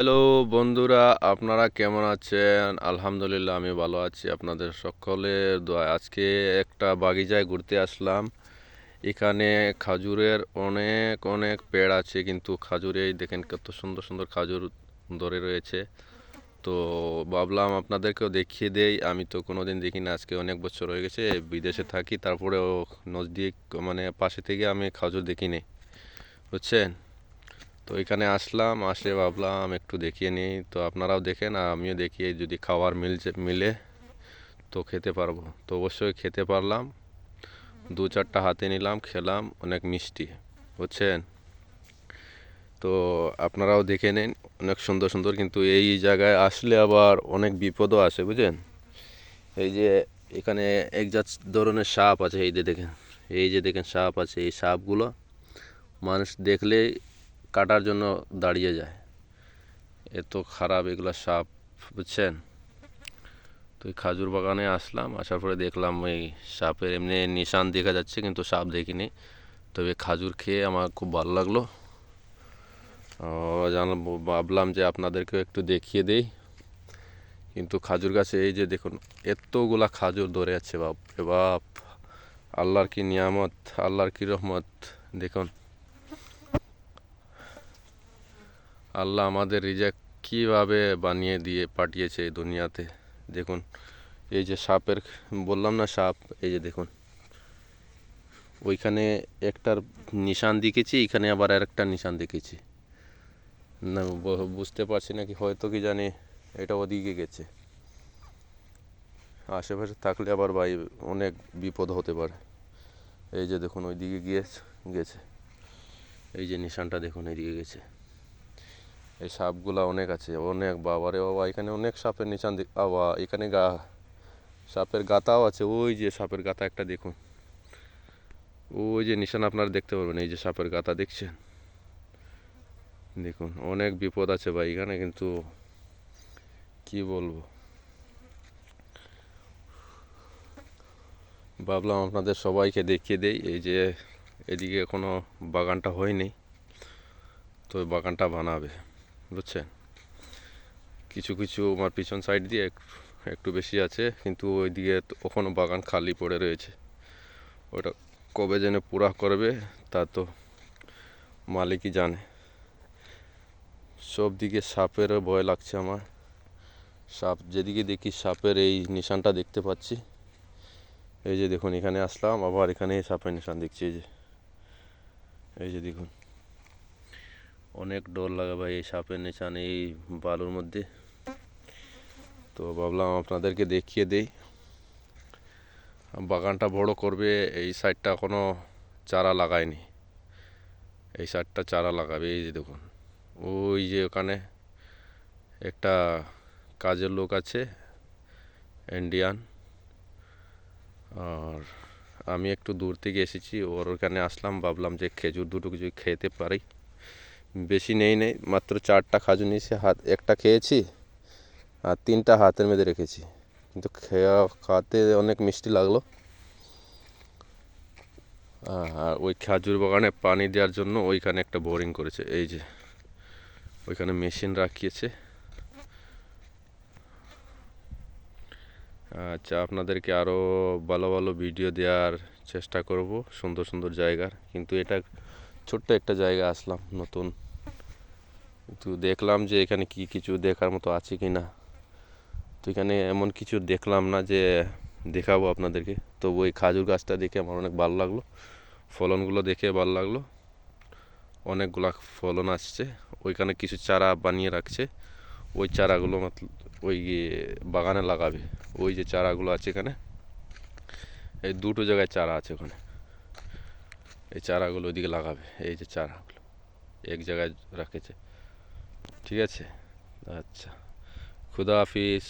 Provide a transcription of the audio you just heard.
Hello বন্ধুরা, আপনারা কেমন আছেন? আলহামদুলিল্লাহ, আমি ভালো আছি। আপনাদের সকলের দোয়া আজকে একটা বাগিচায় ঘুরতে আসলাম। এখানে খাজুরের অনেক অনেক পেড় আছে, কিন্তু খাজুরে দেখেন কত সুন্দর সুন্দর খাজুর ধরে রয়েছে। তো ভাবলাম আপনাদেরকেও দেখিয়ে দেই। আমি তো কোনো দিন দেখিনি, আজকে অনেক বছর হয়ে গেছে, বিদেশে থাকি, তারপরেও নজদিক মানে পাশে থেকে আমি খাজুর দেখিনি। বুঝছেন? তো এখানে আসলাম, আসে ভাবলাম একটু দেখিয়ে নিই। তো আপনারাও দেখেন, আর আমিও দেখিয়ে যদি খাবার মিলছে মিলে তো খেতে পারব। তো অবশ্যই খেতে পারলাম। দু চারটা হাতে নিলাম, খেলাম, অনেক মিষ্টি, বুঝছেন? তো আপনারাও দেখে নিন, অনেক সুন্দর সুন্দর। কিন্তু এই জায়গায় আসলে আবার অনেক বিপদও আসে, বুঝলেন? এই যে এখানে এক জাত ধরনের সাপ আছে, এই যে দেখেন, এই যে দেখেন সাপ আছে, এই সাপগুলো মানুষ দেখলেই কাটার জন্য দাঁড়িয়ে যায়। এত খারাপ এগুলো সাপ, বুঝছেন? তো এই খাজুর বাগানে আসলাম, আসার পরে দেখলাম এই সাপের এমনি নিশান দেখা যাচ্ছে, কিন্তু সাপ দেখিনি। তবে খাজুর খেয়ে আমার খুব ভালো লাগল। ভাবলাম যে আপনাদেরকেও একটু দেখিয়ে দেই। কিন্তু খাজুর গাছে এই যে দেখুন, এতগুলা খাজুর ধরে আছে বাপ রে বাপ। আল্লাহর কি নিয়ামত, আল্লাহর কি রহমত, দেখুন। আল্লাহ আমাদের রিজেক কীভাবে বানিয়ে দিয়ে পাঠিয়েছে এই দুনিয়াতে? দেখুন, এই যে সাপের, বললাম না সাপ, এই যে দেখুন। ওইখানে একটার নিশান দেখেছি, এখানে আবার আর একটা নিশান দেখেছি। না বুঝতে পারছি না কি, হয়তো কি জানি এটা ওদিকে গেছে। আশেপাশে থাকলে আবার ভাই অনেক বিপদ হতে পারে। এই যে দেখুন, ওইদিকে গিয়ে গেছে। এই যে নিশানটা দেখুন, এইদিকে গেছে। এই সাপগুলা অনেক আছে, অনেক বাবারে বাবা, এখানে অনেক সাপের দেখ- বাবা এখানে গা, সাপের গাতাও আছে, ওই যে সাপের গাতা একটা দেখুন। ওই যে নিশান আপনারা দেখতে পারবেন, এই যে সাপের গাতা দেখছেন? দেখুন, অনেক বিপদ আছে ভাই, এখানে কিন্তু কি বলব? ভাবলাম আপনাদের সবাইকে দেখিয়ে দেই, এই যে এদিকে কোনো বাগানটা হয়নি, তো বাগানটা বানাবে। বুঝছেন? কিছু কিছু আমার পিছন সাইড দিয়ে এক- একটু বেশি আছে, কিন্তু ওই দিকে ওখানে বাগান খালি পড়ে রয়েছে। ওটা কবে যেন পুরা করবে, তা তো মালিকই জানে। সব দিকে সাপেরও ভয় লাগছে আমার। সাপ, যেদিকে দেখি সাপের এই নিশানটা দেখতে পাচ্ছি, এই যে দেখুন এখানে আসলাম, আবার এখানে সাপের নিশান দেখছি, এই যে। এই যে দেখুন। অনেক ডর লাগে ভাই এই সাপের নিশান, এই বালুর মধ্যে। তো ভাবলাম আপনাদেরকে দেখিয়ে দেই। বাগানটা বড় করবে, এই সাইডটা কোনো চারা লাগায়নি। এই সাইডটা চারা লাগাবে, এই যে দেখুন। ওই যে ওখানে একটা কাজের লোক আছে ইন্ডিয়ান আর আমি একটু দূর থেকে এসেছি, ওর ওখানে আসলাম, ভাবলাম যে খেজুর দুটো কিছু খেতে পারি। বেশি নেই নেই। মাত্র চারটা খাজু নিয়েছি, হাত একটা খেয়েছি আর তিনটা হাতের মধ্যে রেখেছি। কিন্তু খেয়া খাতে অনেক মিষ্টি লাগল। আর ওই খাজুর বাগানে পানি দেওয়ার জন্য ওইখানে একটা বোরিং করেছে। এই যে, ওইখানে মেশিন রাখিয়েছে। আচ্ছা আপনাদেরকে আরও ভালো ভালো ভিডিও দেওয়ার চেষ্টা করব সুন্দর সুন্দর জায়গার। কিন্তু এটা ছোট্ট একটা জায়গা আসলাম নতুন। কিন্তু দেখলাম যে এখানে কি কিছু দেখার মতো আছে কি না তো এখানে এমন কিছু দেখলাম না যে দেখাবো আপনাদেরকে। তো ওই খাজুর গাছটা দেখে আমার অনেক ভালো লাগল। ফলনগুলো দেখে ভালো লাগল। অনেকগুলা ফলন আসছে। ওইখানে কিছু চারা বানিয়ে রাখছে। ওই চারাগুলো ওই বাগানে লাগাবে। ওই যে চারাগুলো আছে এখানে। এই দুটো জায়গায় চারা আছে ওখানে। এই চারাগুলো ওইদিকে লাগাবে, এই যে চারাগুলো, এক জায়গায় রাখেছে। ঠিক আছে? আচ্ছা। খুদা হাফিজ।